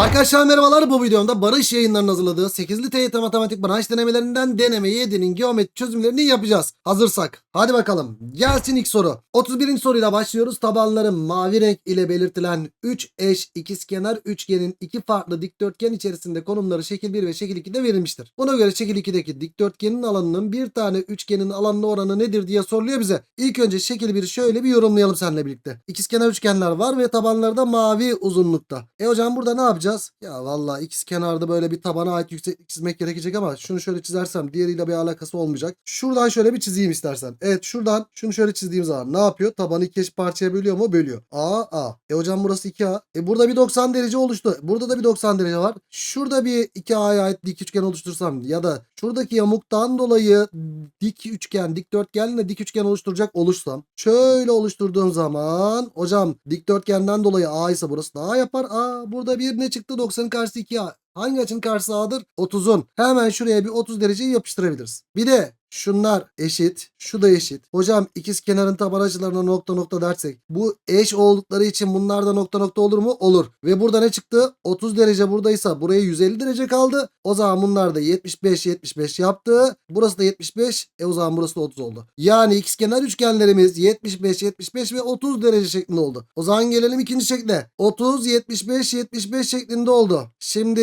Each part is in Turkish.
Arkadaşlar merhabalar bu videomda Barış yayınlarının hazırladığı 8'li TYT matematik branş denemelerinden deneme 7'nin geometri çözümlerini yapacağız. Hazırsak hadi bakalım gelsin ilk soru. 31. soruyla başlıyoruz. Tabanları mavi renk ile belirtilen 3 eş ikizkenar üçgenin iki farklı dikdörtgen içerisinde konumları şekil 1 ve şekil 2'de verilmiştir. Buna göre şekil 2'deki dikdörtgenin alanının bir tane üçgenin alanına oranı nedir diye soruluyor bize. İlk önce şekil 1'i şöyle bir yorumlayalım seninle birlikte. İkizkenar üçgenler var ve tabanları da mavi uzunlukta. E hocam burada ne yapacağız? Ya vallahi ikiz kenarda böyle bir tabana ait yükseklik çizmek gerekecek ama şunu şöyle çizersem diğeriyle bir alakası olmayacak. Şuradan şöyle bir çizeyim istersen. Evet şuradan şunu şöyle çizdiğim zaman ne yapıyor? Tabanı iki parçaya bölüyor mu? Bölüyor. A A. E hocam burası 2A. E burada bir 90 derece oluştu. Burada da bir 90 derece var. Şurada bir 2A'ya ait dik üçgen oluştursam ya da şuradaki yamuktan dolayı dik üçgen, dikdörtgenle dik üçgen oluşturacak olursam şöyle oluşturduğum zaman hocam dikdörtgenden dolayı A ise burası da A yapar. A burada bir ne çıktı? 90'ın karşısı 2A. Hangi açının karşısı A'dır? 30'un. Hemen şuraya bir 30 dereceyi yapıştırabiliriz. Bir de şunlar eşit. Şu da eşit. Hocam ikiz kenarın taban açılarına nokta nokta dersek. Bu eş oldukları için bunlar da nokta nokta olur mu? Olur. Ve burada ne çıktı? 30 derece buradaysa buraya 150 derece kaldı. O zaman bunlar da 75 75 yaptı. Burası da 75. E o zaman burası da 30 oldu. Yani ikiz kenar üçgenlerimiz 75 75 ve 30 derece şeklinde oldu. O zaman gelelim ikinci şekle. 30 75 75 şeklinde oldu. Şimdi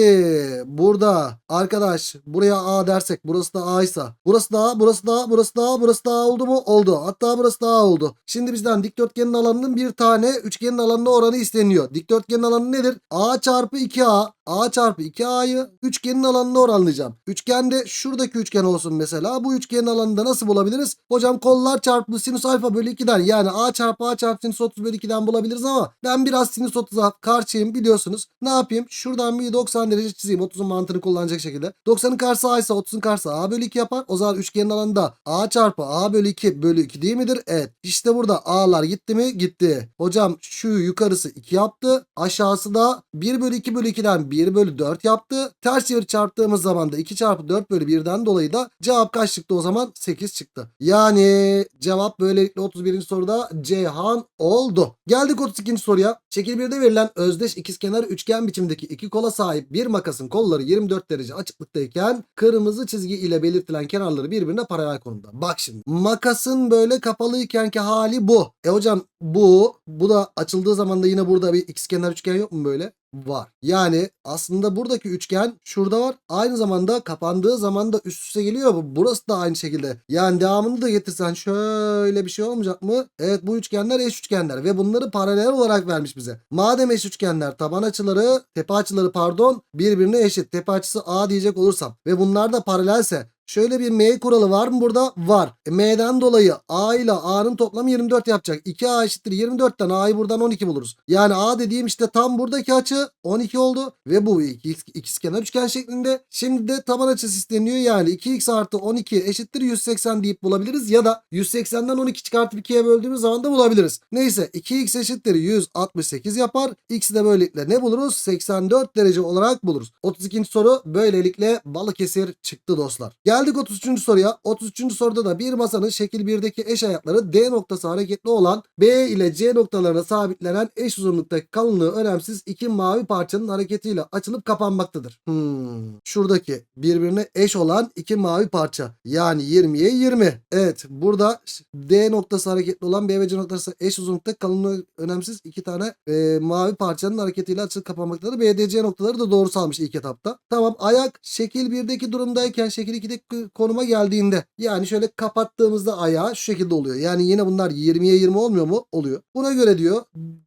burada arkadaş buraya A dersek burası da A ise burası da A, burası da A, burası da A, burası da A oldu mu? Oldu. Hatta burası da A oldu. Şimdi bizden dikdörtgenin alanının bir tane üçgenin alanına oranı isteniyor. Dikdörtgenin alanı nedir? A çarpı 2A. A çarpı 2A'yı üçgenin alanına oranlayacağım. Üçgende şuradaki üçgen olsun mesela. Bu üçgenin alanını da nasıl bulabiliriz? Hocam kollar çarpı sinüs alfa bölü 2'den yani A çarpı A çarpı sinüs 30 bölü 2'den bulabiliriz ama ben biraz sinüs 30'a karşıyım biliyorsunuz. Ne yapayım? Şuradan bir 90 derece çizeyim. 30'un mantığını kullanacak şekilde. 90'ın karşısı A ise 30'un karşısı A bölü 2 yapar. O zaman üçgenin alanında A çarpı A bölü 2 bölü 2 değil midir? Evet. İşte burada A'lar gitti mi? Gitti. Hocam şu yukarısı 2 yaptı. Aşağısı da 1 bölü 2 bölü 2'den 1 bölü 4 yaptı. Ters çevir çarptığımız zaman da 2 çarpı 4 bölü 1'den dolayı da cevap kaç çıktı o zaman? 8 çıktı. Yani cevap böylelikle 31. soruda Ceyhan oldu. Geldik 32. soruya. Şekil 1'de verilen özdeş ikizkenar üçgen biçimdeki iki kola sahip bir makasın kolları 24 derece açıklıktayken kırmızı çizgi ile belirtilen kenarları birbirine paralel konumda. Bak şimdi makasın böyle kapalıykenki hali bu. E hocam bu bu da açıldığı zaman da yine burada bir ikizkenar üçgen yok mu böyle? Var. Yani aslında buradaki üçgen şurada var. Aynı zamanda kapandığı zaman da üst üste geliyor. Bu- Burası da aynı şekilde. Yani devamını da getirsen şöyle bir şey olmayacak mı? Evet bu üçgenler eş üçgenler ve bunları paralel olarak vermiş bize. Madem eş üçgenler taban açıları, tepe açıları pardon birbirine eşit. Tepe açısı A diyecek olursam ve bunlar da paralelse Şöyle bir M kuralı var mı burada? Var. E, M'den dolayı A ile A'nın toplamı 24 yapacak. 2A eşittir 24'ten A'yı buradan 12 buluruz. Yani A dediğim işte tam buradaki açı 12 oldu. Ve bu iki- ikizkenar üçgen şeklinde. Şimdi de taban açısı isteniyor. Yani 2x artı 12 eşittir 180 deyip bulabiliriz. Ya da 180'den 12 çıkartıp 2'ye böldüğümüz zaman da bulabiliriz. Neyse 2x eşittir 168 yapar. X'i de böylelikle ne buluruz? 84 derece olarak buluruz. 32. soru böylelikle Balıkesir çıktı dostlar. Geldik 33. soruya. 33. soruda da bir masanın şekil 1'deki eş ayakları D noktası hareketli olan B ile C noktalarına sabitlenen eş uzunluktaki kalınlığı önemsiz iki mavi parçanın hareketiyle açılıp kapanmaktadır. Hmm. Şuradaki birbirine eş olan iki mavi parça. Yani 20'ye 20. Evet burada D noktası hareketli olan B ve C noktası eş uzunlukta kalınlığı önemsiz iki tane e, mavi parçanın hareketiyle açılıp kapanmaktadır. B, D, C noktaları da doğru salmış ilk etapta. Tamam ayak şekil 1'deki durumdayken şekil 2'deki konuma geldiğinde yani şöyle kapattığımızda ayağı şu şekilde oluyor. Yani yine bunlar 20'ye 20 olmuyor mu? Oluyor. Buna göre diyor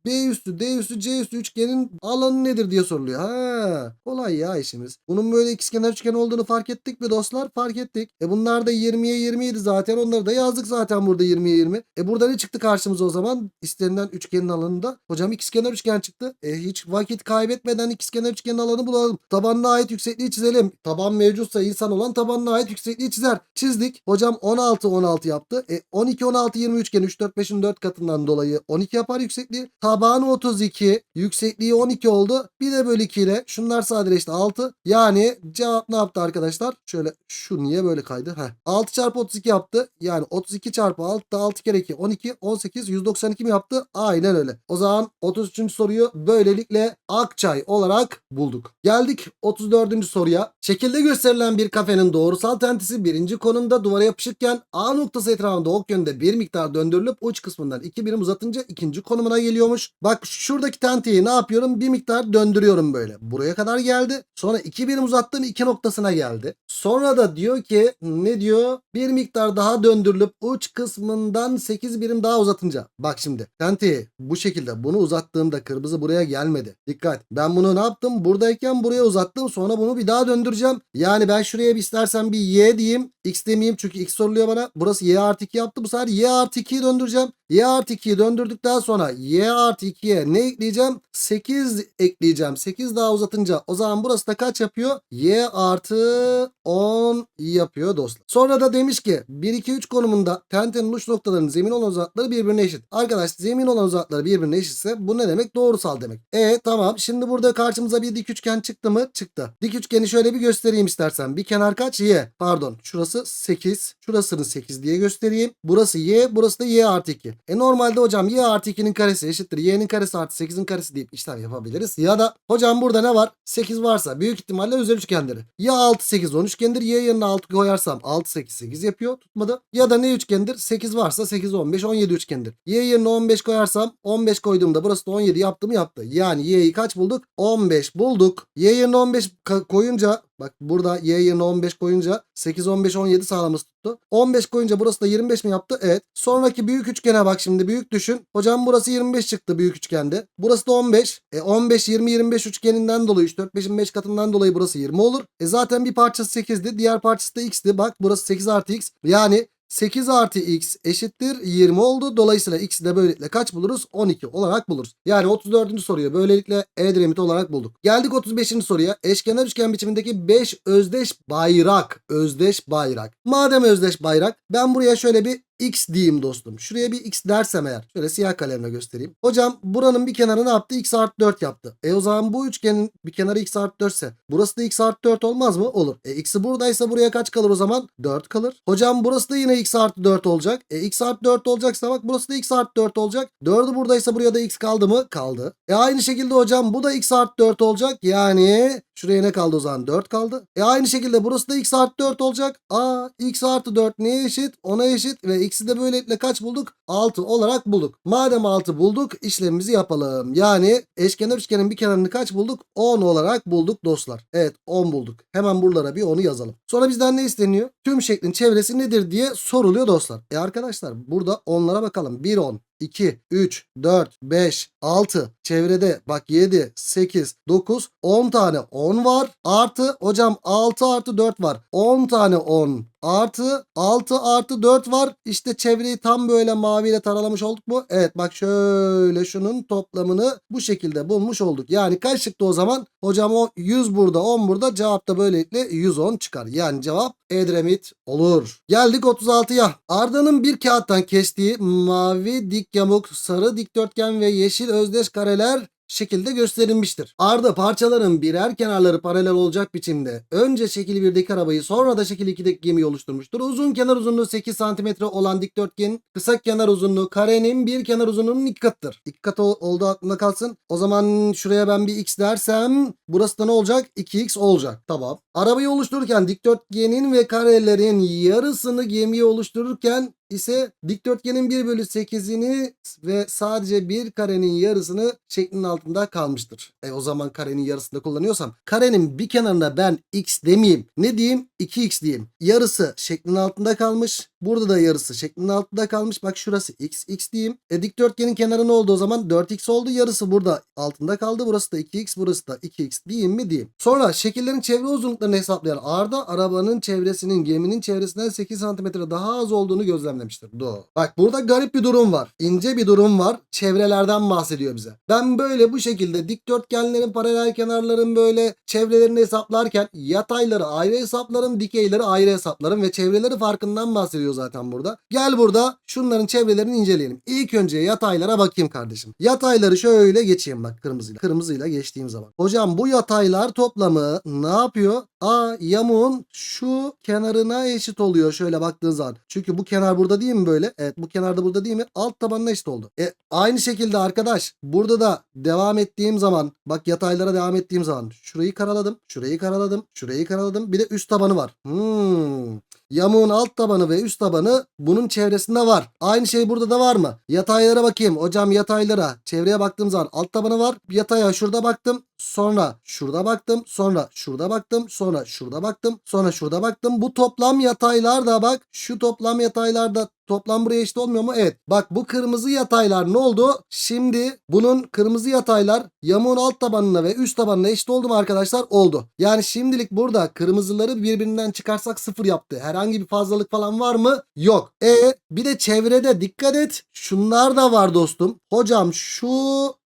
B üstü, D üstü, C üstü üçgenin alanı nedir diye soruluyor. Ha, kolay ya işimiz. Bunun böyle ikizkenar üçgen olduğunu fark ettik mi dostlar? Fark ettik. E bunlar da 20'ye 20 idi zaten. Onları da yazdık zaten burada 20'ye 20. E burada ne çıktı karşımıza o zaman? İstenilen üçgenin alanında. Hocam ikizkenar üçgen çıktı. E hiç vakit kaybetmeden ikizkenar üçgenin alanı bulalım. Tabanına ait yüksekliği çizelim. Taban mevcutsa insan olan tabanına ait yüksekliği çizer. Çizdik. Hocam 16 16 yaptı. E 12 16 20 üçgen 3 4 5'in 4 katından dolayı 12 yapar yüksekliği. Taban 32, yüksekliği 12 olduğu oldu. Bir de bölü 2 ile şunlar sadeleşti 6. Yani cevap ne yaptı arkadaşlar? Şöyle şu niye böyle kaydı? Heh. 6 çarpı 32 yaptı. Yani 32 çarpı 6 da 6 kere 2 12 18 192 mi yaptı? Aynen öyle. O zaman 33. soruyu böylelikle Akçay olarak bulduk. Geldik 34. soruya. Şekilde gösterilen bir kafenin doğrusal tentisi birinci konumda duvara yapışıkken A noktası etrafında ok yönünde bir miktar döndürülüp uç kısmından iki birim uzatınca ikinci konumuna geliyormuş. Bak şuradaki tentiyi ne yapıyorum? Bir miktar döndürüyorum böyle. Buraya kadar geldi. Sonra iki birim uzattım iki noktasına geldi. Sonra da diyor ki ne diyor? Bir miktar daha döndürülüp uç kısmından 8 birim daha uzatınca. Bak şimdi tentiyi bu şekilde bunu uzattığımda kırmızı buraya gelmedi. Dikkat. Ben bunu ne yaptım? Buradayken buraya uzattım. Sonra bunu bir daha döndüreceğim. Yani ben şuraya bir istersen bir y diyeyim. X demeyeyim çünkü x soruluyor bana. Burası y artı 2 yaptı. Bu sefer y artı 2'yi döndüreceğim. Y artı 2'yi döndürdükten sonra y artı 2'ye ne ekleyeceğim? 8 ekleyeceğim. 8 daha uzatınca o zaman burası da kaç yapıyor? Y artı 10 yapıyor dostlar. Sonra da demiş ki 1 2 3 konumunda tentenin uç noktalarının zemin olan uzaklıkları birbirine eşit. Arkadaş zemin olan uzaklıkları birbirine eşitse bu ne demek? Doğrusal demek. E tamam. Şimdi burada karşımıza bir dik üçgen çıktı mı? Çıktı. Dik üçgeni şöyle bir göstereyim istersen. Bir kenar kaç? Y. Pardon. Şurası 8. Şurasını 8 diye göstereyim. Burası Y. Burası da Y artı 2. E normalde hocam Y artı 2'nin karesi eşittir. Y'nin karesi artı 8'in karesi deyip işlem yapabiliriz. Ya da hocam burada ne var? 8 varsa büyük ihtimalle özel üçgendir. Ya 6 8 10 üçgendir. Y yerine 6 koyarsam 6 8 8 yapıyor. Tutmadı. Ya da ne üçgendir? 8 varsa 8 15 17 üçgendir. Y yerine 15 koyarsam 15 koyduğumda burası da 17 yaptı mı yaptı. Yani Y'yi kaç bulduk? 15 bulduk. Y yerine 15 ka- koyunca Bak burada y yerine 15 koyunca 8, 15, 17 sağlamız tuttu. 15 koyunca burası da 25 mi yaptı? Evet. Sonraki büyük üçgene bak şimdi büyük düşün. Hocam burası 25 çıktı büyük üçgende. Burası da 15. E 15, 20, 25 üçgeninden dolayı 3, 4, 5'in 5 katından dolayı burası 20 olur. E zaten bir parçası 8'di. Diğer parçası da x'ti. Bak burası 8 artı x. Yani 8 artı x eşittir 20 oldu. Dolayısıyla x'i de böylelikle kaç buluruz? 12 olarak buluruz. Yani 34. soruyu böylelikle Edremit olarak bulduk. Geldik 35. soruya. Eşkenar üçgen biçimindeki 5 özdeş bayrak. Özdeş bayrak. Madem özdeş bayrak ben buraya şöyle bir x diyeyim dostum. Şuraya bir x dersem eğer. Şöyle siyah kalemle göstereyim. Hocam buranın bir kenarı ne yaptı? x artı 4 yaptı. E o zaman bu üçgenin bir kenarı x artı 4 ise burası da x artı 4 olmaz mı? Olur. E x'i buradaysa buraya kaç kalır o zaman? 4 kalır. Hocam burası da yine x artı 4 olacak. E x artı 4 olacaksa bak burası da x artı 4 olacak. 4'ü buradaysa buraya da x kaldı mı? Kaldı. E aynı şekilde hocam bu da x artı 4 olacak. Yani şuraya ne kaldı o zaman? 4 kaldı. E aynı şekilde burası da x artı 4 olacak. Aa x artı 4 neye eşit? Ona eşit ve x'i de böylelikle kaç bulduk? 6 olarak bulduk. Madem 6 bulduk işlemimizi yapalım. Yani eşkenar üçgenin bir kenarını kaç bulduk? 10 olarak bulduk dostlar. Evet 10 bulduk. Hemen buralara bir 10'u yazalım. Sonra bizden ne isteniyor? Tüm şeklin çevresi nedir diye soruluyor dostlar. E arkadaşlar burada 10'lara bakalım. 1 10, 2, 3, 4, 5, 6. Çevrede bak 7, 8, 9, 10 tane 10 var. Artı hocam 6 artı 4 var. 10 tane 10 artı 6 artı 4 var. İşte çevreyi tam böyle maviyle taralamış olduk mu? Evet bak şöyle şunun toplamını bu şekilde bulmuş olduk. Yani kaç çıktı o zaman? Hocam o 100 burada 10 burada cevap da böylelikle 110 çıkar. Yani cevap Edremit olur. Geldik 36'ya. Arda'nın bir kağıttan kestiği mavi dik yamuk, sarı dikdörtgen ve yeşil özdeş kareler şekilde gösterilmiştir. Arda parçaların birer kenarları paralel olacak biçimde önce şekil 1'deki arabayı sonra da şekil 2'deki gemiyi oluşturmuştur. Uzun kenar uzunluğu 8 cm olan dikdörtgenin kısa kenar uzunluğu karenin bir kenar uzunluğunun iki katıdır. İki katı ol- olduğu aklında kalsın. O zaman şuraya ben bir x dersem burası da ne olacak? 2x olacak. Tamam. Arabayı oluştururken dikdörtgenin ve karelerin yarısını gemiye oluştururken ise dikdörtgenin 1 bölü 8'ini ve sadece bir karenin yarısını şeklin altında kalmıştır. E o zaman karenin yarısında kullanıyorsam karenin bir kenarına ben x demeyeyim. Ne diyeyim? 2x diyeyim. Yarısı şeklin altında kalmış. Burada da yarısı şeklin altında kalmış. Bak şurası x, x diyeyim. E dikdörtgenin kenarı ne oldu o zaman? 4x oldu. Yarısı burada altında kaldı. Burası da 2x, burası da 2x diyeyim mi diyeyim. Sonra şekillerin çevre uzunluklarını hesaplayan Arda arabanın çevresinin geminin çevresinden 8 cm daha az olduğunu gözlemledi. Düzenlemiştir. Doğru. Bak burada garip bir durum var. İnce bir durum var. Çevrelerden bahsediyor bize. Ben böyle bu şekilde dikdörtgenlerin paralel kenarların böyle çevrelerini hesaplarken yatayları ayrı hesaplarım, dikeyleri ayrı hesaplarım ve çevreleri farkından bahsediyor zaten burada. Gel burada şunların çevrelerini inceleyelim. İlk önce yataylara bakayım kardeşim. Yatayları şöyle geçeyim bak kırmızıyla. Kırmızıyla geçtiğim zaman. Hocam bu yataylar toplamı ne yapıyor? A yamuğun şu kenarına eşit oluyor şöyle baktığın zaman. Çünkü bu kenar burada değil mi böyle? Evet bu kenarda burada değil mi? Alt tabanına eşit oldu. E, aynı şekilde arkadaş burada da devam ettiğim zaman bak yataylara devam ettiğim zaman şurayı karaladım. Şurayı karaladım. Şurayı karaladım. Bir de üst tabanı var. Hmm. Yamuğun alt tabanı ve üst tabanı bunun çevresinde var. Aynı şey burada da var mı? Yataylara bakayım. Hocam yataylara. Çevreye baktığım zaman alt tabanı var. Yataya şurada baktım. Sonra şurada baktım. Sonra şurada baktım. Sonra şurada baktım. Sonra şurada baktım. Bu toplam yataylar da bak. Şu toplam yataylar da toplam buraya eşit olmuyor mu? Evet. Bak bu kırmızı yataylar ne oldu? Şimdi bunun kırmızı yataylar yamuğun alt tabanına ve üst tabanına eşit oldu mu arkadaşlar? Oldu. Yani şimdilik burada kırmızıları birbirinden çıkarsak sıfır yaptı. Herhangi bir fazlalık falan var mı? Yok. E bir de çevrede dikkat et. Şunlar da var dostum. Hocam şu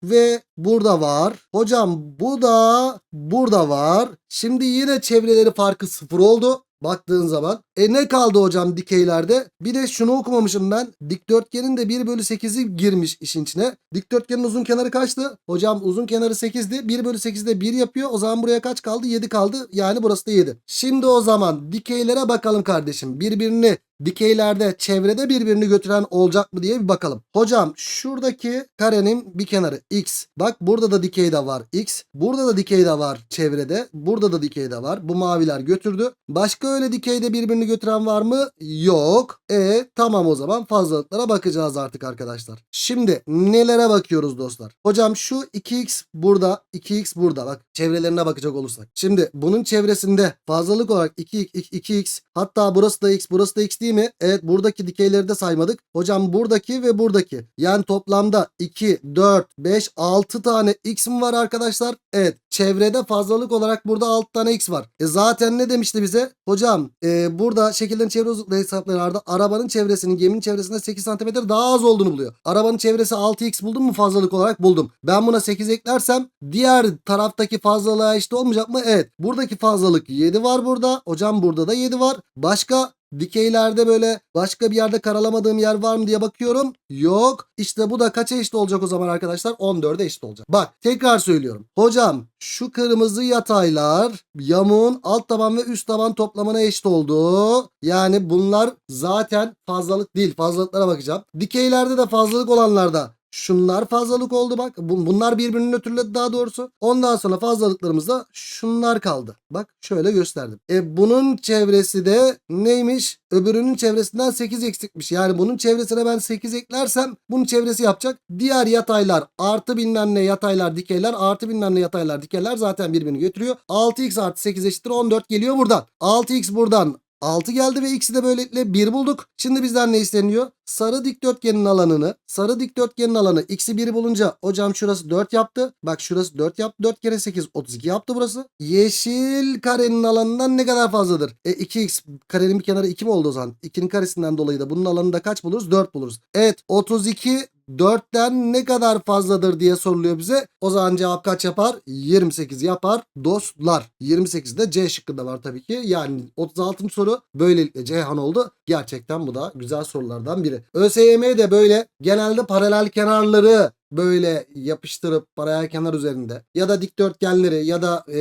ve burada var. Hocam bu da burada var. Şimdi yine çevreleri farkı sıfır oldu baktığın zaman. E ne kaldı hocam dikeylerde? Bir de şunu okumamışım ben. Dikdörtgenin de 1 bölü 8'i girmiş işin içine. Dikdörtgenin uzun kenarı kaçtı? Hocam uzun kenarı 8'di. 1 bölü 8'de 1 yapıyor. O zaman buraya kaç kaldı? 7 kaldı. Yani burası da 7. Şimdi o zaman dikeylere bakalım kardeşim. Birbirini dikeylerde çevrede birbirini götüren olacak mı diye bir bakalım. Hocam şuradaki karenin bir kenarı x. Bak burada da dikey de var x. Burada da dikey de var çevrede. Burada da dikey de var. Bu maviler götürdü. Başka öyle dikeyde birbirini götüren var mı? Yok. E tamam o zaman fazlalıklara bakacağız artık arkadaşlar. Şimdi nelere bakıyoruz dostlar? Hocam şu 2x burada 2x burada. Bak çevrelerine bakacak olursak. Şimdi bunun çevresinde fazlalık olarak 2x, 2x hatta burası da x burası da x değil mi? Evet buradaki dikeyleri de saymadık. Hocam buradaki ve buradaki. Yani toplamda 2, 4, 5, 6 tane x mi var arkadaşlar? Evet. Çevrede fazlalık olarak burada 6 tane x var. E zaten ne demişti bize? Hocam e, burada şekillerin çevre uzunluğu hesaplarında arabanın çevresinin geminin çevresinde 8 cm daha az olduğunu buluyor. Arabanın çevresi 6x buldum mu fazlalık olarak buldum. Ben buna 8 eklersem diğer taraftaki fazlalığa eşit olmayacak mı? Evet. Buradaki fazlalık 7 var burada. Hocam burada da 7 var. Başka Dikeylerde böyle başka bir yerde karalamadığım yer var mı diye bakıyorum. Yok. İşte bu da kaça eşit olacak o zaman arkadaşlar? 14'e eşit olacak. Bak tekrar söylüyorum. Hocam şu kırmızı yataylar yamuğun alt taban ve üst taban toplamına eşit oldu. Yani bunlar zaten fazlalık değil. Fazlalıklara bakacağım. Dikeylerde de fazlalık olanlarda Şunlar fazlalık oldu bak. Bunlar birbirini nötrledi daha doğrusu. Ondan sonra fazlalıklarımızda şunlar kaldı. Bak şöyle gösterdim. E bunun çevresi de neymiş? Öbürünün çevresinden 8 eksikmiş. Yani bunun çevresine ben 8 eklersem bunun çevresi yapacak. Diğer yataylar artı bilmem ne yataylar dikeyler artı bilmem ne yataylar dikeyler zaten birbirini götürüyor. 6x artı 8 eşittir 14 geliyor buradan. 6x buradan 6 geldi ve x'i de böylelikle 1 bulduk. Şimdi bizden ne isteniyor? Sarı dikdörtgenin alanını, sarı dikdörtgenin alanı x'i 1 bulunca hocam şurası 4 yaptı. Bak şurası 4 yaptı. 4 kere 8 32 yaptı burası. Yeşil karenin alanından ne kadar fazladır? E 2x karenin bir kenarı 2 mi oldu o zaman? 2'nin karesinden dolayı da bunun alanında kaç buluruz? 4 buluruz. Evet 32 4'ten ne kadar fazladır diye soruluyor bize. O zaman cevap kaç yapar? 28 yapar dostlar. 28 de C şıkkında var tabii ki. Yani 36. soru böylelikle Ceyhan oldu. Gerçekten bu da güzel sorulardan biri. ÖSYM de böyle genelde paralel kenarları böyle yapıştırıp paralel kenar üzerinde ya da dikdörtgenleri ya da e,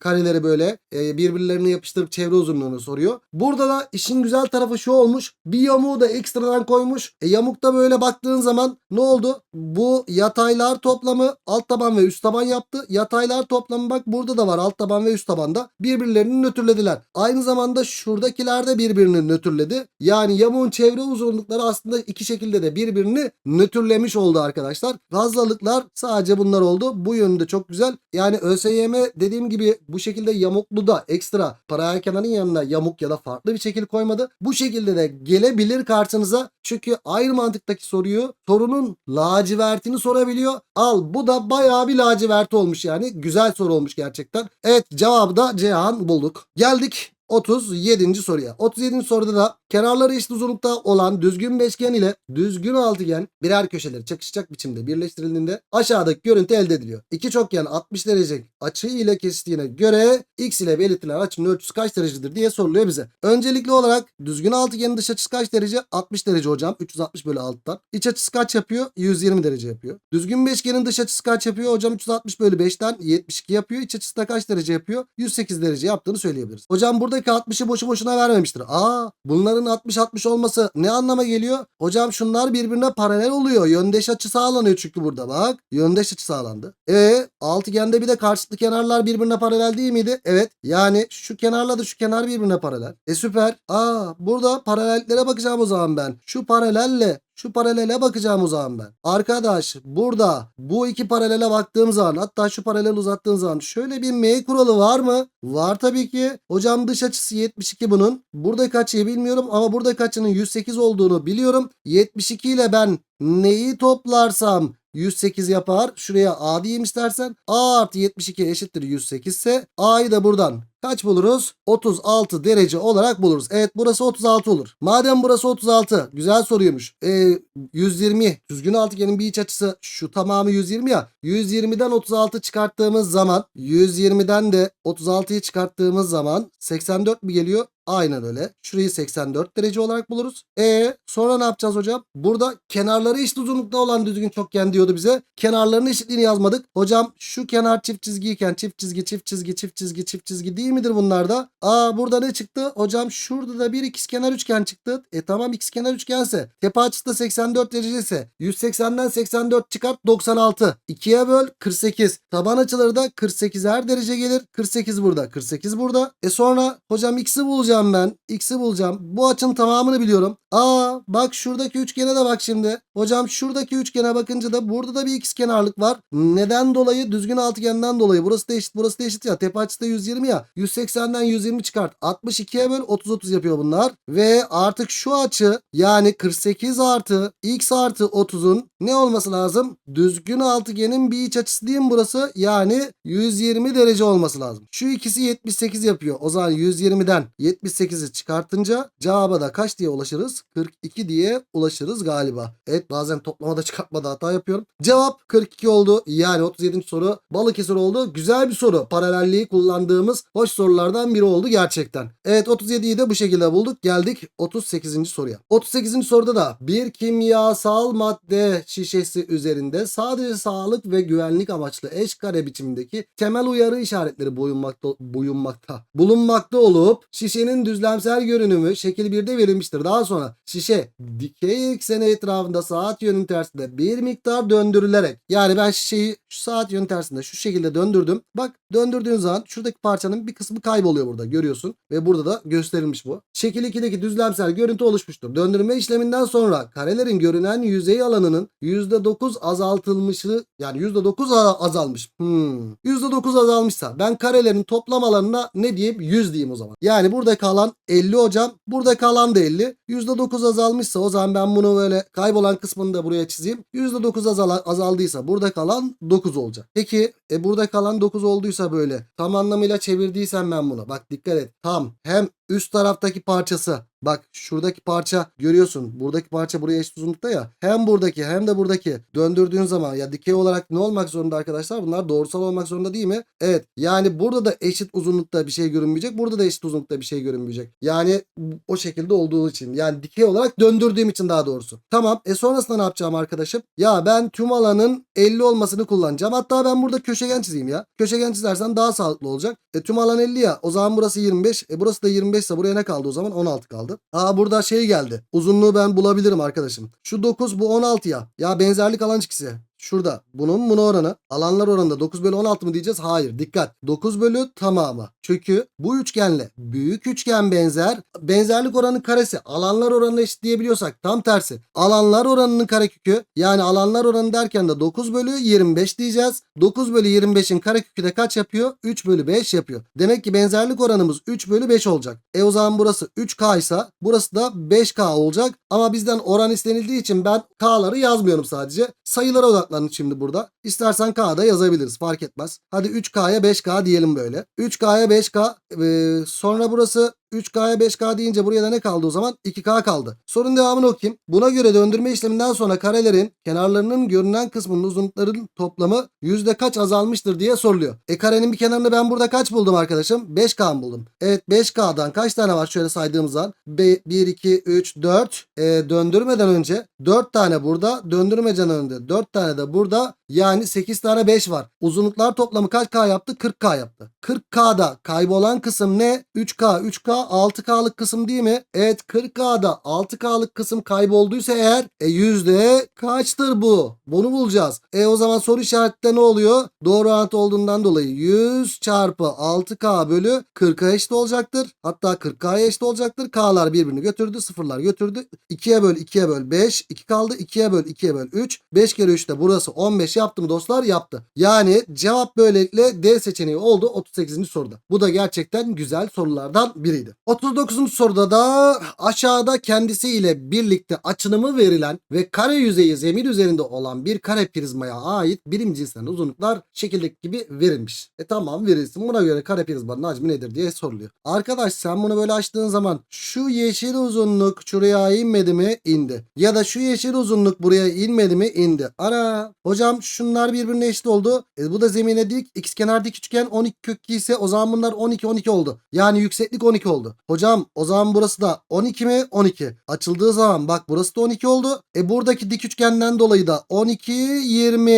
kareleri böyle e, birbirlerine yapıştırıp çevre uzunluğunu soruyor. Burada da işin güzel tarafı şu olmuş. Bir yamuğu da ekstradan koymuş. E, yamukta böyle baktığın zaman ne oldu? Bu yataylar toplamı alt taban ve üst taban yaptı. Yataylar toplamı bak burada da var alt taban ve üst tabanda. Birbirlerini nötrlediler. Aynı zamanda şuradakiler de birbirini nötrledi. Yani yamuğun çevre uzunlukları aslında iki şekilde de birbirini nötrlemiş oldu arkadaşlar. Fazlalıklar sadece bunlar oldu. Bu yönde çok güzel. Yani ÖSYM dediğim gibi bu şekilde yamuklu da ekstra paralel kenarın yanına yamuk ya da farklı bir şekil koymadı. Bu şekilde de gelebilir karşınıza. Çünkü aynı mantıktaki soruyu sorunun lacivertini sorabiliyor. Al bu da bayağı bir lacivert olmuş yani. Güzel soru olmuş gerçekten. Evet cevabı da Cihan bulduk. Geldik 37. soruya. 37. soruda da kenarları eşit uzunlukta olan düzgün beşgen ile düzgün altıgen birer köşeleri çakışacak biçimde birleştirildiğinde aşağıdaki görüntü elde ediliyor. İki çokgen 60 derece açı ile kesiştiğine göre x ile belirtilen açının ölçüsü kaç derecedir diye soruluyor bize. Öncelikli olarak düzgün altıgenin dış açısı kaç derece? 60 derece hocam. 360 bölü 6'dan. İç açısı kaç yapıyor? 120 derece yapıyor. Düzgün beşgenin dış açısı kaç yapıyor? Hocam 360 bölü 5'ten 72 yapıyor. İç açısı da kaç derece yapıyor? 108 derece yaptığını söyleyebiliriz. Hocam buradaki 60'ı boşu boşuna vermemiştir. Aa bunların 60-60 olması ne anlama geliyor? Hocam şunlar birbirine paralel oluyor. Yöndeş açı sağlanıyor çünkü burada bak. Yöndeş açı sağlandı. E altıgende bir de karşılıklı kenarlar birbirine paralel değil miydi? Evet. Yani şu kenarla da şu kenar birbirine paralel. E süper. Aa burada paralellere bakacağım o zaman ben. Şu paralelle şu paralele bakacağım o zaman ben. Arkadaş burada bu iki paralele baktığım zaman hatta şu paralel uzattığım zaman şöyle bir M kuralı var mı? Var tabii ki. Hocam dış açısı 72 bunun. Burada kaçıyı bilmiyorum ama burada kaçının 108 olduğunu biliyorum. 72 ile ben neyi toplarsam 108 yapar. Şuraya A diyeyim istersen. A artı 72 eşittir 108 ise A'yı da buradan kaç buluruz? 36 derece olarak buluruz. Evet burası 36 olur. Madem burası 36 güzel soruymuş. Ee, 120 düzgün altıgenin bir iç açısı şu tamamı 120 ya. 120'den 36 çıkarttığımız zaman 120'den de 36'yı çıkarttığımız zaman 84 mi geliyor? Aynen öyle. Şurayı 84 derece olarak buluruz. E sonra ne yapacağız hocam? Burada kenarları eşit uzunlukta olan düzgün çokgen diyordu bize. Kenarların eşitliğini yazmadık. Hocam şu kenar çift çizgiyken çift çizgi çift çizgi çift çizgi çift çizgi değil midir bunlarda? Aa burada ne çıktı? Hocam şurada da bir ikizkenar üçgen çıktı. E tamam ikizkenar üçgense tepe açısı da 84 derece ise 180'den 84 çıkart 96. 2'ye böl 48. Taban açıları da 48'er derece gelir. 48 burada 48 burada. E sonra hocam x'i bulacağım ben. X'i bulacağım. Bu açının tamamını biliyorum. Aa bak şuradaki üçgene de bak şimdi. Hocam şuradaki üçgene bakınca da burada da bir ikizkenarlık var. Neden dolayı? Düzgün altıgenden dolayı. Burası da eşit burası da eşit ya. Tepe açısı da 120 ya. 180'den 120 çıkart. 62'ye böl 30 30 yapıyor bunlar. Ve artık şu açı yani 48 artı x artı 30'un ne olması lazım? Düzgün altıgenin bir iç açısı değil mi burası? Yani 120 derece olması lazım. Şu ikisi 78 yapıyor. O zaman 120'den 78'i çıkartınca cevaba da kaç diye ulaşırız? 42 diye ulaşırız galiba. Evet bazen toplamada çıkartmada hata yapıyorum. Cevap 42 oldu. Yani 37. soru Balıkesir oldu. Güzel bir soru. Paralelliği kullandığımız hoş sorulardan biri oldu gerçekten. Evet 37'yi de bu şekilde bulduk. Geldik 38. soruya. 38. soruda da bir kimyasal madde şişesi üzerinde sadece sağlık ve güvenlik amaçlı eş kare biçimindeki temel uyarı işaretleri boyunmakta, boyunmakta bulunmakta olup şişenin düzlemsel görünümü şekil 1'de verilmiştir. Daha sonra şişe dikey ekseni etrafında saat yönünün tersinde bir miktar döndürülerek yani ben şişeyi şu saat yönü tersinde şu şekilde döndürdüm. Bak döndürdüğün zaman şuradaki parçanın bir kısmı kayboluyor burada görüyorsun ve burada da gösterilmiş bu. Şekil 2'deki düzlemsel görüntü oluşmuştur. Döndürme işleminden sonra karelerin görünen yüzey alanının %9 azaltılmışı yani %9 a- azalmış. Hmm. %9 azalmışsa ben karelerin toplam alanına ne diyeyim? 100 diyeyim o zaman. Yani burada kalan 50 hocam. Burada kalan da 50. %9 azalmışsa o zaman ben bunu böyle kaybolan kısmını da buraya çizeyim. %9 azal azaldıysa burada kalan 9 olacak. Peki e burada kalan 9 olduysa böyle tam anlamıyla çevirdiysem ben bunu. Bak dikkat et. Tam hem üst taraftaki parçası Bak şuradaki parça görüyorsun. Buradaki parça buraya eşit uzunlukta ya. Hem buradaki hem de buradaki döndürdüğün zaman ya dikey olarak ne olmak zorunda arkadaşlar? Bunlar doğrusal olmak zorunda değil mi? Evet. Yani burada da eşit uzunlukta bir şey görünmeyecek. Burada da eşit uzunlukta bir şey görünmeyecek. Yani o şekilde olduğu için. Yani dikey olarak döndürdüğüm için daha doğrusu. Tamam. E sonrasında ne yapacağım arkadaşım? Ya ben tüm alanın 50 olmasını kullanacağım. Hatta ben burada köşegen çizeyim ya. Köşegen çizersen daha sağlıklı olacak. E tüm alan 50 ya. O zaman burası 25. E burası da 25 ise buraya ne kaldı o zaman? 16 kaldı. Aa burada şey geldi. Uzunluğu ben bulabilirim arkadaşım. Şu 9 bu 16 ya. Ya benzerlik alan çıkısı. Şurada. Bunun buna oranı. Alanlar oranında 9 bölü 16 mı diyeceğiz? Hayır. Dikkat. 9 bölü tamamı. Çünkü bu üçgenle büyük üçgen benzer. Benzerlik oranı karesi. Alanlar oranını eşitleyebiliyorsak tam tersi. Alanlar oranının karekökü yani alanlar oranı derken de 9 bölü 25 diyeceğiz. 9 bölü 25'in karekökü de kaç yapıyor? 3 bölü 5 yapıyor. Demek ki benzerlik oranımız 3 bölü 5 olacak. E o zaman burası 3K ise burası da 5K olacak. Ama bizden oran istenildiği için ben K'ları yazmıyorum sadece. Sayılara odaklanın şimdi burada. İstersen K'da yazabiliriz fark etmez. Hadi 3K'ya 5K diyelim böyle. 3K'ya 5K Ee, sonra burası 3K'ya 5K deyince buraya da ne kaldı o zaman? 2K kaldı. Sorun devamını okuyayım. Buna göre döndürme işleminden sonra karelerin kenarlarının görünen kısmının uzunlukların toplamı yüzde kaç azalmıştır diye soruluyor. E karenin bir kenarını ben burada kaç buldum arkadaşım? 5K mı buldum? Evet 5K'dan kaç tane var şöyle saydığımız zaman? 1, 2, 3, 4. E, döndürmeden önce 4 tane burada. Döndürmeden önce 4 tane de burada. Yani 8 tane 5 var. Uzunluklar toplamı kaç K yaptı? 40K yaptı. 40K'da kaybolan kısım ne? 3K, 3K, 6K'lık kısım değil mi? Evet 40K'da 6K'lık kısım kaybolduysa eğer e yüzde kaçtır bu? Bunu bulacağız. E o zaman soru işaretinde ne oluyor? Doğru orantı olduğundan dolayı 100 çarpı 6K bölü 40'a eşit olacaktır. Hatta 40K'ya eşit olacaktır. K'lar birbirini götürdü. Sıfırlar götürdü. 2'ye böl 2'ye böl 5. 2 kaldı. 2'ye böl 2'ye böl 3. 5 kere 3 de burası 15 yaptı mı dostlar? Yaptı. Yani cevap böylelikle D seçeneği oldu 38. soruda. Bu da gerçekten güzel sorulardan biriydi. 39. soruda da aşağıda kendisiyle birlikte açınımı verilen ve kare yüzeyi zemin üzerinde olan bir kare prizmaya ait birim cinsinden uzunluklar şekildeki gibi verilmiş. E tamam verilsin. Buna göre kare prizmanın hacmi nedir diye soruluyor. Arkadaş sen bunu böyle açtığın zaman şu yeşil uzunluk şuraya inmedi mi? İndi. Ya da şu yeşil uzunluk buraya inmedi mi? İndi. Ara. Hocam şunlar birbirine eşit oldu. E, bu da zemine dik. İkizkenar kenar dik üçgen 12 kök 2 ise o zaman bunlar 12 12 oldu. Yani yükseklik 12 oldu. Hocam o zaman burası da 12 mi? 12. Açıldığı zaman bak burası da 12 oldu. E buradaki dik üçgenden dolayı da 12 20.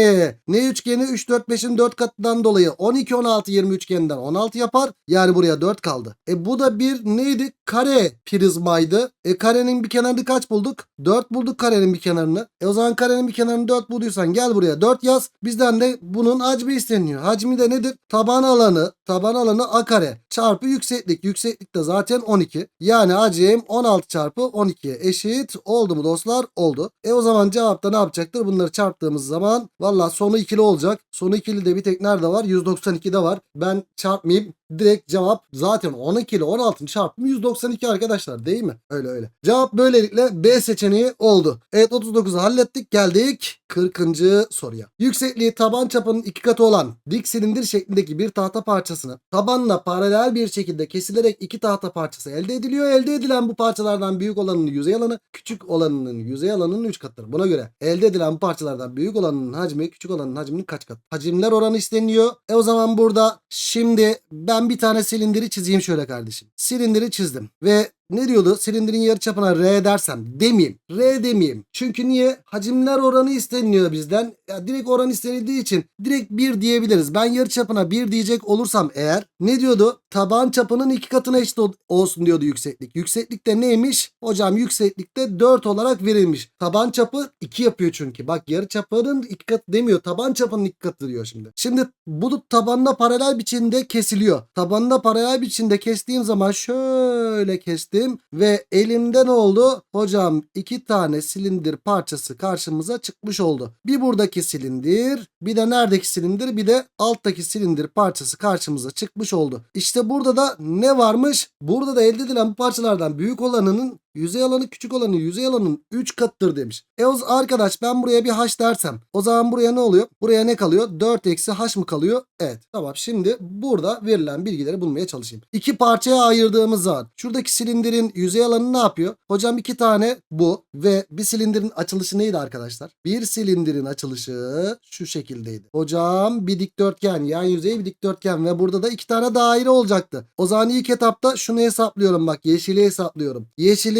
Ne üçgeni? 3 4 5'in 4 katından dolayı 12 16 20 üçgeninden 16 yapar. Yani buraya 4 kaldı. E bu da bir neydi? Kare prizmaydı. E karenin bir kenarını kaç bulduk? 4 bulduk karenin bir kenarını. E o zaman karenin bir kenarını 4 bulduysan gel buraya 4 yaz. Bizden de bunun hacmi isteniyor. Hacmi de nedir? Taban alanı, taban alanı a kare çarpı yükseklik. Yükseklik de zaten 12. Yani hacim 16 çarpı 12'ye eşit oldu mu dostlar? Oldu. E o zaman cevapta ne yapacaktır? Bunları çarptığımız zaman valla sonu ikili olacak. Sonu ikili de bir tek nerede var? 192'de var. Ben çarpmayayım. Direkt cevap zaten 12 ile 16'ın çarpımı 192 arkadaşlar değil mi? Öyle öyle. Cevap böylelikle B seçeneği oldu. Evet 39'u hallettik. Geldik 40. soruya. Yüksekliği taban çapının iki katı olan dik silindir şeklindeki bir tahta parçasını tabanla paralel bir şekilde kesilerek iki tahta parçası elde ediliyor. Elde edilen bu parçalardan büyük olanının yüzey alanı, küçük olanının yüzey alanının 3 katıdır. Buna göre elde edilen bu parçalardan büyük olanının hacmi, küçük olanının hacminin kaç katı? Hacimler oranı isteniyor. E o zaman burada şimdi ben bir tane silindiri çizeyim şöyle kardeşim. Silindiri çizdim ve ne diyordu? Silindirin yarıçapına R dersem demeyeyim. R demeyeyim. Çünkü niye? Hacimler oranı isteniyor bizden. Ya direkt oran istenildiği için direkt 1 diyebiliriz. Ben yarıçapına 1 diyecek olursam eğer ne diyordu? Taban çapının iki katına eşit ol- olsun diyordu yükseklik. Yükseklik de neymiş? Hocam yükseklikte 4 olarak verilmiş. Taban çapı 2 yapıyor çünkü. Bak yarıçapının iki katı demiyor. Taban çapının iki katı diyor şimdi. Şimdi bu tabanına paralel biçimde kesiliyor. Tabanına paralel biçimde kestiğim zaman şöyle kestim ve elimde ne oldu? Hocam iki tane silindir parçası karşımıza çıkmış oldu. Bir buradaki silindir, bir de neredeki silindir, bir de alttaki silindir parçası karşımıza çıkmış oldu. İşte burada da ne varmış? Burada da elde edilen parçalardan büyük olanının yüzey alanı küçük olanı yüzey alanının 3 katıdır demiş. E o arkadaş ben buraya bir h dersem o zaman buraya ne oluyor? Buraya ne kalıyor? 4 eksi h mı kalıyor? Evet. Tamam şimdi burada verilen bilgileri bulmaya çalışayım. İki parçaya ayırdığımız zaman şuradaki silindirin yüzey alanı ne yapıyor? Hocam iki tane bu ve bir silindirin açılışı neydi arkadaşlar? Bir silindirin açılışı şu şekildeydi. Hocam bir dikdörtgen yan yüzey bir dikdörtgen ve burada da iki tane daire olacaktı. O zaman ilk etapta şunu hesaplıyorum bak yeşili hesaplıyorum.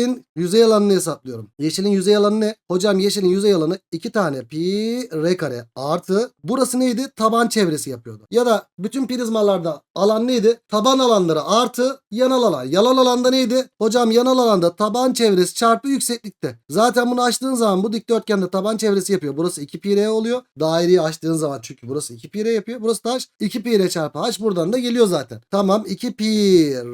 Yeşilin yüzey alanını hesaplıyorum. Yeşilin yüzey alanı ne? Hocam yeşilin yüzey alanı iki tane pi r kare artı burası neydi? Taban çevresi yapıyordu. Ya da bütün prizmalarda alan neydi? Taban alanları artı yanal alan. Yanal alanda neydi? Hocam yanal alanda taban çevresi çarpı yükseklikte. Zaten bunu açtığın zaman bu dikdörtgende taban çevresi yapıyor. Burası 2 pi r oluyor. Daireyi açtığın zaman çünkü burası 2 pi r yapıyor. Burası da h. 2 pi r çarpı h buradan da geliyor zaten. Tamam 2 pi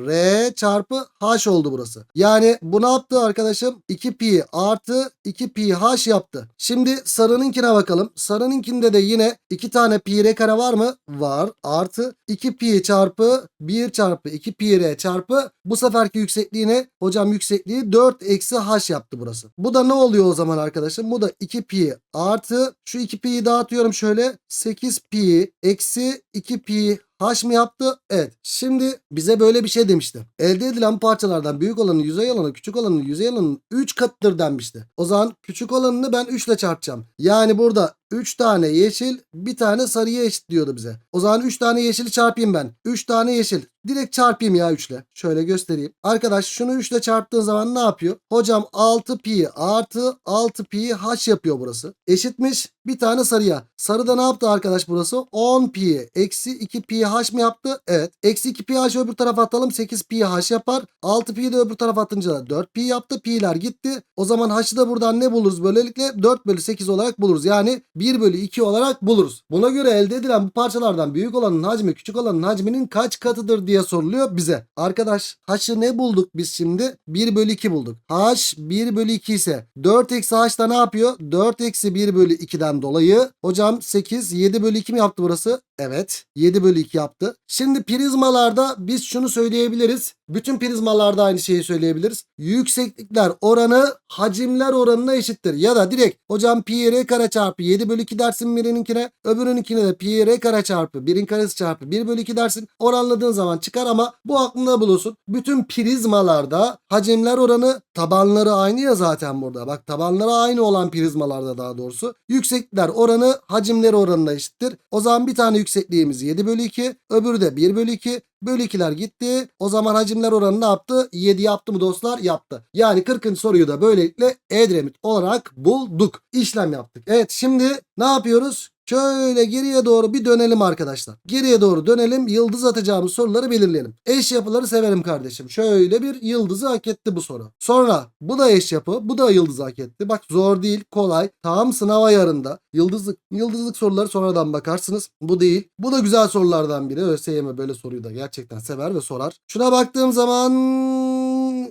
r çarpı h oldu burası. Yani bu ne yaptı arkadaşım? 2 pi artı 2 pi h yaptı. Şimdi sarınınkine bakalım. Sarınınkinde de yine 2 tane pi r kare var mı? Var. Artı 2 pi çarpı 1 çarpı 2 pi r çarpı bu seferki yüksekliği ne? Hocam yüksekliği 4 eksi h yaptı burası. Bu da ne oluyor o zaman arkadaşım? Bu da 2 pi artı şu 2 pi'yi dağıtıyorum şöyle 8 pi eksi 2 pi H mı yaptı? Evet. Şimdi bize böyle bir şey demişti. Elde edilen parçalardan büyük olanın yüzey alanı küçük olanın yüzey alanının 3 katıdır denmişti. O zaman küçük olanını ben 3 ile çarpacağım. Yani burada 3 tane yeşil bir tane sarıya eşit diyordu bize. O zaman 3 tane yeşili çarpayım ben. 3 tane yeşil. Direkt çarpayım ya 3 ile. Şöyle göstereyim. Arkadaş şunu 3 ile çarptığın zaman ne yapıyor? Hocam 6 pi artı 6 pi h yapıyor burası. Eşitmiş bir tane sarıya. Sarıda ne yaptı arkadaş burası? 10 pi eksi 2 pi h mi yaptı? Evet. Eksi 2 pi h öbür tarafa atalım. 8 pi h yapar. 6 pi de öbür tarafa atınca da 4 pi yaptı. Pi'ler gitti. O zaman h'ı da buradan ne buluruz? Böylelikle 4 bölü 8 olarak buluruz. Yani 1 bölü 2 olarak buluruz. Buna göre elde edilen bu parçalardan büyük olanın hacmi küçük olanın hacminin kaç katıdır diye soruluyor bize. Arkadaş h'ı ne bulduk biz şimdi? 1 bölü 2 bulduk. h 1 bölü 2 ise 4 eksi h da ne yapıyor? 4 eksi 1 bölü 2'den dolayı hocam 8 7 bölü 2 mi yaptı burası? Evet 7 bölü 2 yaptı. Şimdi prizmalarda biz şunu söyleyebiliriz. Bütün prizmalarda aynı şeyi söyleyebiliriz. Yükseklikler oranı hacimler oranına eşittir. Ya da direkt hocam pi r kare çarpı 7 bölü 2 dersin birininkine öbürününkine de pi r kare çarpı 1'in karesi çarpı 1 bölü 2 dersin. Oranladığın zaman çıkar ama bu aklında bulunsun. Bütün prizmalarda hacimler oranı tabanları aynı ya zaten burada. Bak tabanları aynı olan prizmalarda daha doğrusu. Yükseklikler oranı hacimleri oranına eşittir. O zaman bir tane yüksekliğimiz 7 bölü 2 öbürü de 1 bölü 2 bölü 2'ler gitti. O zaman hacimler oranı ne yaptı? 7 yaptı mı dostlar? Yaptı. Yani 40. soruyu da böylelikle Edremit olarak bulduk. İşlem yaptık. Evet şimdi ne yapıyoruz? Şöyle geriye doğru bir dönelim arkadaşlar. Geriye doğru dönelim. Yıldız atacağımız soruları belirleyelim. Eş yapıları severim kardeşim. Şöyle bir yıldızı hak etti bu soru. Sonra bu da eş yapı. Bu da yıldızı hak etti. Bak zor değil kolay. Tam sınav ayarında. Yıldızlık, yıldızlık soruları sonradan bakarsınız. Bu değil. Bu da güzel sorulardan biri. ÖSYM böyle soruyu da gerçekten sever ve sorar. Şuna baktığım zaman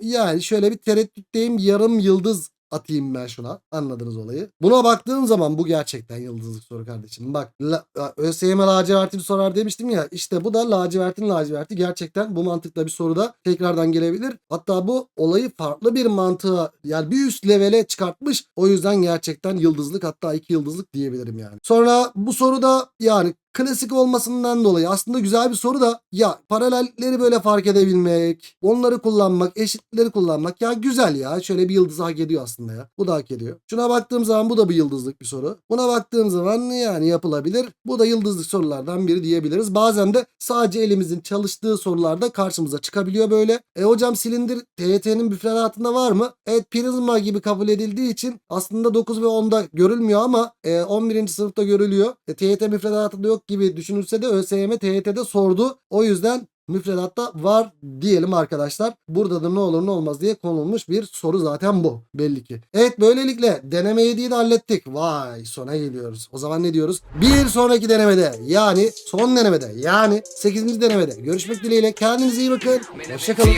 yani şöyle bir tereddütteyim. Yarım yıldız atayım ben şuna. Anladınız olayı. Buna baktığım zaman bu gerçekten yıldızlık soru kardeşim. Bak la, ÖSYM lacivertini sorar demiştim ya. İşte bu da lacivertin laciverti. Gerçekten bu mantıkla bir soruda tekrardan gelebilir. Hatta bu olayı farklı bir mantığa yani bir üst levele çıkartmış. O yüzden gerçekten yıldızlık hatta iki yıldızlık diyebilirim yani. Sonra bu soruda yani klasik olmasından dolayı aslında güzel bir soru da ya paralelleri böyle fark edebilmek, onları kullanmak, eşitleri kullanmak ya güzel ya. Şöyle bir yıldız hak ediyor aslında ya. Bu da hak ediyor. Şuna baktığım zaman bu da bir yıldızlık bir soru. Buna baktığım zaman yani yapılabilir. Bu da yıldızlık sorulardan biri diyebiliriz. Bazen de sadece elimizin çalıştığı sorularda karşımıza çıkabiliyor böyle. E hocam silindir TYT'nin müfredatında var mı? Evet prizma gibi kabul edildiği için aslında 9 ve 10'da görülmüyor ama e, 11. sınıfta görülüyor. E, TYT müfredatında yok gibi düşünülse de ÖSYM TYT'de sordu. O yüzden müfredatta var diyelim arkadaşlar. Burada da ne olur ne olmaz diye konulmuş bir soru zaten bu belli ki. Evet böylelikle deneme 7'yi de hallettik. Vay sona geliyoruz. O zaman ne diyoruz? Bir sonraki denemede yani son denemede yani 8. denemede görüşmek dileğiyle. Kendinize iyi bakın. Hoşçakalın.